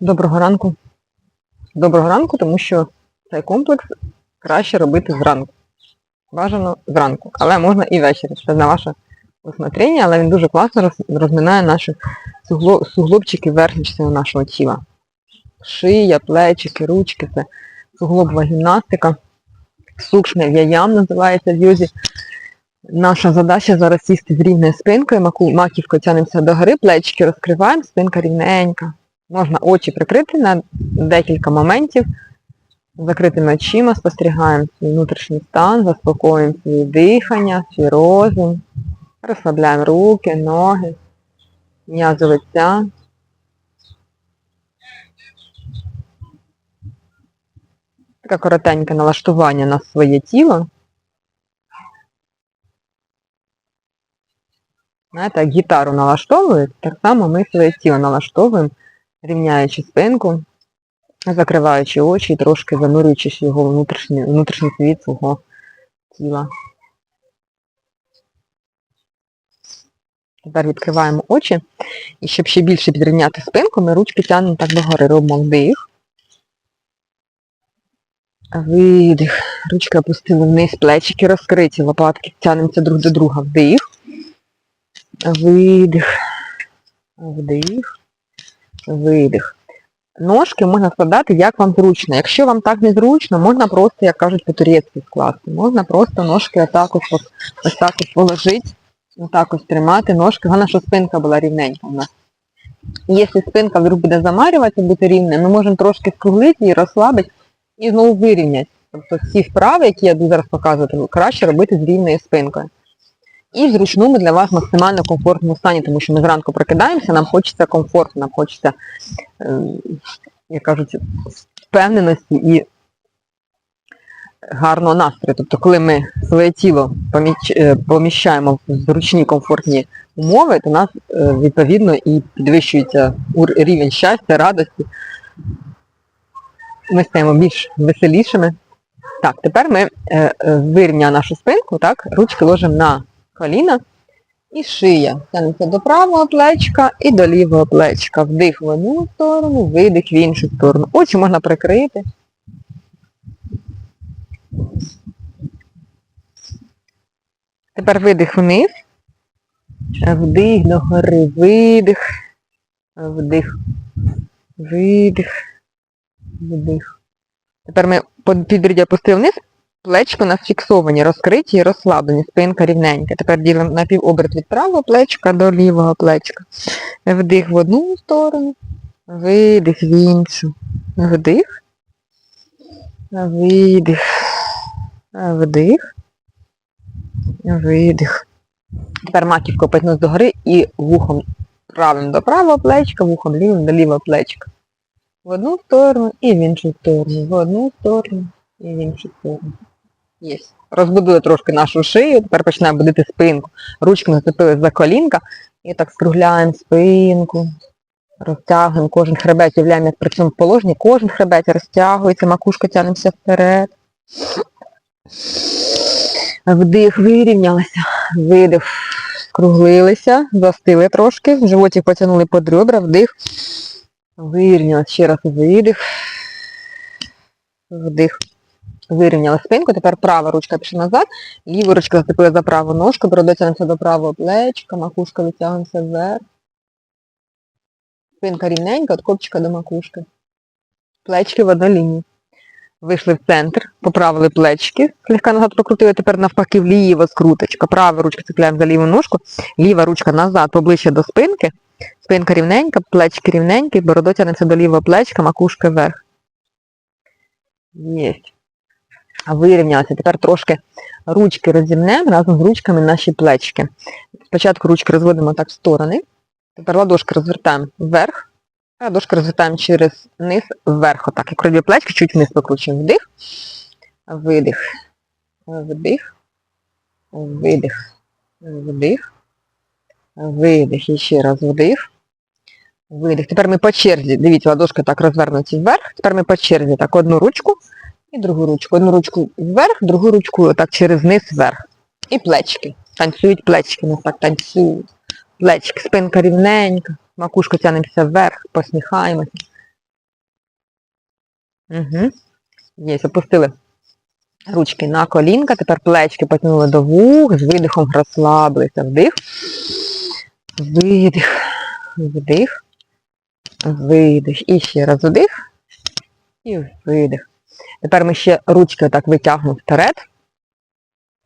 Доброго ранку. Доброго ранку, тому що цей комплекс краще робити зранку. Бажано зранку, але можна і ввечері. Це на ваше усмотрення, але він дуже класно розминає наші суглобчики верхньої нашого тіла. Шия, плечики, ручки, це суглобова гімнастика. Сукшне в'яям називається в йозі. Наша задача зараз сісти з рівною спинкою, маківкою тянемося догори, плечики розкриваємо, спинка рівненька. Можна очі прикрити на декілька моментів. Закритими очима спостерігаємо свій внутрішній стан, заспокоюємо своє дихання, свій розум. Розслабляємо руки, ноги, м'язи лиця. Таке коротеньке налаштування на своє тіло. Знаєте, як гітару налаштовують, так само ми своє тіло налаштовуємо, рівняючи спинку, закриваючи очі і трошки занурюючись в його внутрішній, внутрішній світ свого тіла. Тепер відкриваємо очі. І щоб ще більше підрівняти спинку, ми ручки тягнемо так догори. Робимо вдих. Видих. Ручки опустили вниз, плечики розкриті, лопатки тягнемося друг до друга. Вдих. Видих. Вдих. Видих. Ножки можна складати, як вам зручно. Якщо вам так не зручно, можна просто, як кажуть, по-турецьки скласти. Можна просто ножки отак ось, ось, так ось положити, отак ось тримати ножки. Головне, щоб спинка була рівненька у нас. Якщо спинка вдруг буде замарюватися, бути рівною, ми можемо трошки скруглити її, розслабити і знову вирівняти. Тобто всі вправи, які я буду зараз показувати, краще робити з рівною спинкою. І в зручному для вас максимально комфортному стані, тому що ми зранку прокидаємося, нам хочеться комфорту, нам хочеться, е, як кажуть, впевненості і гарного настрою. Тобто, коли ми своє тіло е, поміщаємо в зручні комфортні умови, то у нас е, відповідно і підвищується рівень щастя, радості. Ми стаємо більш веселішими. Так, тепер ми е, вирівняємо нашу спинку, так, ручки ложимо на коліна і шия. Тянемося до правого плечка і до лівого плечка. Вдих в одну сторону, видих в іншу сторону. Очі можна прикрити. Тепер видих вниз. Вдих до гори, видих. Вдих. Видих. Вдих. Тепер ми підборіддя опустили вниз, плечко у нас фіксовані, розкриті і розслаблені, спинка рівненька. Тепер ділимо напівоберт від правого плечка до лівого плечка. Вдих в одну сторону, видих в іншу. Вдих. Видих. Вдих. Видих. Тепер маківку потягнув догори і вухом правим до правого плечка, вухом лівим до лівого плечка. В одну сторону і в іншу сторону. В одну сторону і в іншу сторону. Є. Розбудили трошки нашу шию, тепер починаємо будити спинку. Ручки нацепили за колінка і так скругляємо спинку. Розтягуємо кожен хребет, являємо, як при цьому положенні, кожен хребет розтягується, макушка тягнемося вперед. Вдих, вирівнялися, видих, скруглилися, застили трошки, животик потягнули під ребра, вдих, вирівнялися, ще раз видих, вдих. Вирівняли спинку, тепер права ручка пішла назад, ліва ручка зацепила за праву ножку, дотягнемося до правого плечка, макушка витягнемося вверх. Спинка рівненька, від копчика до макушки. Плечки в одну. Вийшли в центр, поправили плечки, слегка назад прокрутили, тепер навпаки вліво скруточка. Права ручка цепляємо за ліву ножку, ліва ручка назад, поближче до спинки. Спинка рівненька, плечки рівненькі, бородо тягнеться до лівого плечка, макушка вверх. Єсть. А Вирівнялися. Тепер трошки ручки розімнемо разом з ручками наші плечки. Спочатку ручки розводимо так в сторони. Тепер ладошки розвертаємо вверх, а ладошки розвертаємо через низ вверх. Отак. Як роді плечки, чуть вниз покручуємо. Вдих, видих, вдих, видих, вдих, видих. І ще раз вдих, видих. Тепер ми по черзі, дивіться, ладошки так розвернуті вверх. Тепер ми по черзі так одну ручку і другу ручку. Одну ручку вверх, другу ручку отак через низ вверх. І плечки. Танцюють плечки, у нас так танцюють. Плечки, спинка рівненька, макушка тягнемося вверх, посміхаємося. Угу. Є, опустили ручки на колінка, тепер плечки потягнули до вух, з видихом розслабилися. Вдих. Видих. Вдих. Видих. І ще раз вдих. І видих. Тепер ми ще ручки отак витягнемо вперед.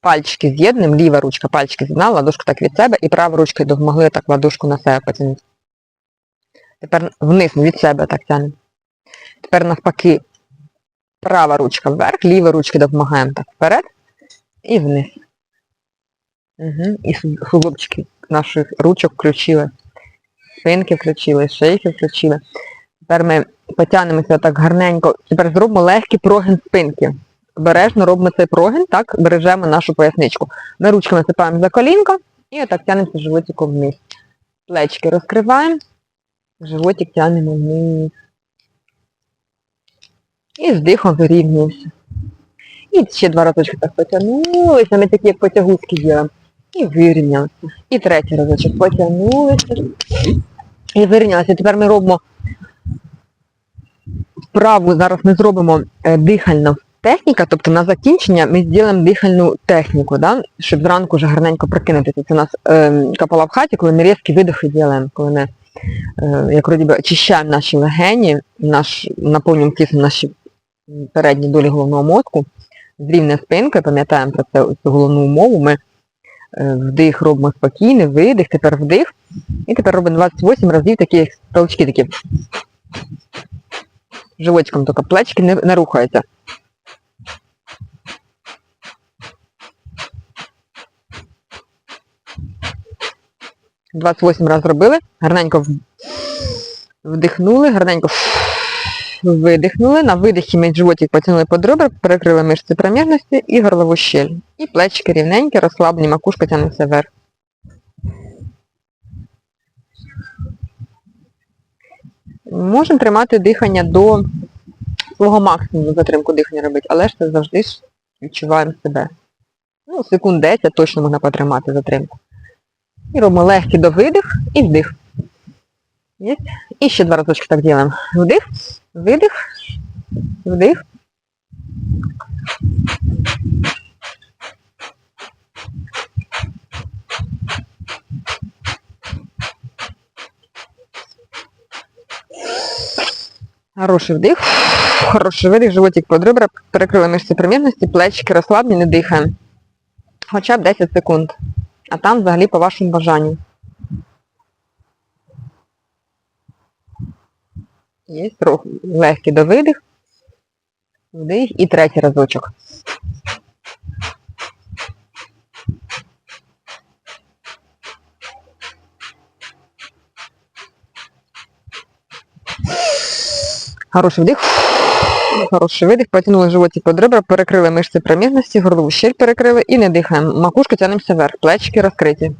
Пальчики з'єднуємо, ліва ручка, пальчики з'єднала, ладошку так від себе, і права ручка допомогли так ладошку на себе потягнути. Тепер вниз від себе так тянемо. Тепер навпаки, права ручка вверх, ліва ручка допомагаємо так вперед і вниз. Угу. І суглобчики наших ручок включили. Спинки включили, шейки включили. Тепер ми потягнемося так гарненько. Тепер зробимо легкий прогин спинки. Обережно робимо цей прогин, так бережемо нашу поясничку. Ми ручками насипаємо за колінко і отак тягнемося животиком вниз. Плечки розкриваємо, животик тягнемо вниз. І з дихом вирівнюємося. І ще два разочки так потягнулися, ми такі як потягузки робимо. І вирівнялися. І третій разочок потягнулися. І вирівнялися. Тепер ми робимо вправу, зараз ми зробимо е, дихальну техніка, тобто на закінчення ми зробимо дихальну техніку, да? щоб зранку вже гарненько прокинутися. Це у нас е, капала в хаті, коли ми різкі видихи робимо, коли ми е, як би, очищаємо наші легені, наш, наповнюємо киснем наші передні долі головного мозку, з рівня спинкою, пам'ятаємо про це цю головну умову, ми е, вдих робимо спокійний, видих, тепер вдих, і тепер робимо 28 разів такі толчки такі. Животиком тільки плечки не, не рухаються. Двадцять восім разів робили, гарненько вдихнули, гарненько видихнули, на видихі ми животик потягнули під ребра, перекрили мишці проміжності і горлову щель. І плечики рівненькі, розслаблені, макушка тягнеться вверх. Можемо тримати дихання до свого максимуму затримку дихання робити, але ж це завжди ж відчуваємо себе. Ну, секунд 10 точно можна потримати затримку. І робимо легкий довидих і вдих. Є? І ще два разочки так робимо. Вдих, видих, вдих. Хороший вдих. Хороший видих, животик під ребра, перекрили мишці примірності, плечики розслаблені, дихаємо. Хоча б 10 секунд. А там взагалі по вашому бажанню. Є рух. легкий довидих. Вдих і третій разочок. Хороший вдих. Хороший видих, потягнули животик під ребра, перекрили мишці проміжності, горлову щель перекрили і не дихаємо. Макушка тянемося вверх, плечики розкриті.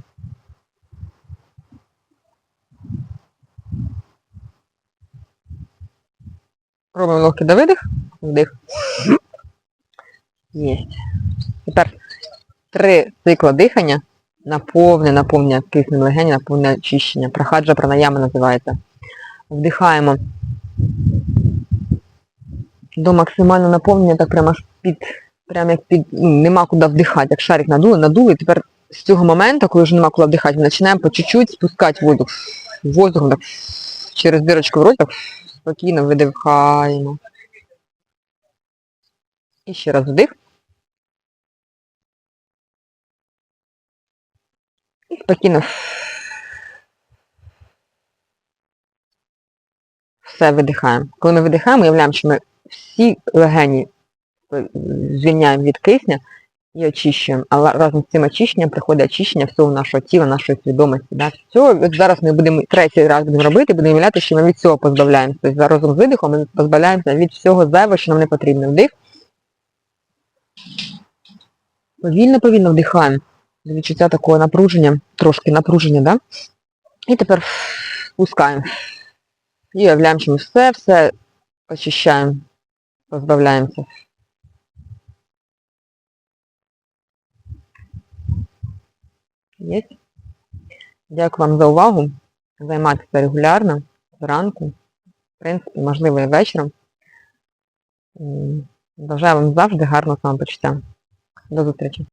Робимо легкий довидих, вдих. Єсть. Тепер три цикла дихання на повне наповнення киснем легені, на очищення. Прохаджа пранаяма називається. Вдихаємо до максимального наповнення, так прямо аж під, прямо як під, ну, нема куди вдихати, як шарик надули, надули, і тепер з цього моменту, коли вже нема куди вдихати, ми починаємо по чуть-чуть спускати воздух. Воздухом так через дирочку в роті, так спокійно видихаємо. І ще раз вдих. І спокійно все видихаємо. Коли ми видихаємо, уявляємо, що ми всі легені е, звільняємо від кисня і очищуємо. Але разом з цим очищенням приходить очищення всього нашого тіла, нашої свідомості. Да? Всього, от зараз ми будемо третій раз будемо робити, будемо уявляти, що ми від цього позбавляємося. Тобто разом з видихом ми позбавляємося від всього зайвого, що нам не потрібно. Вдих. Повільно, повільно вдихаємо. Відчуття такого напруження, трошки напруження, да? І тепер спускаємо. І уявляємо, що ми все-все очищаємо, позбавляємося. Є? Дякую вам за увагу. Займайтеся регулярно, зранку, в принципі, можливо, і вечором. Бажаю вам завжди гарного самопочуття. До зустрічі!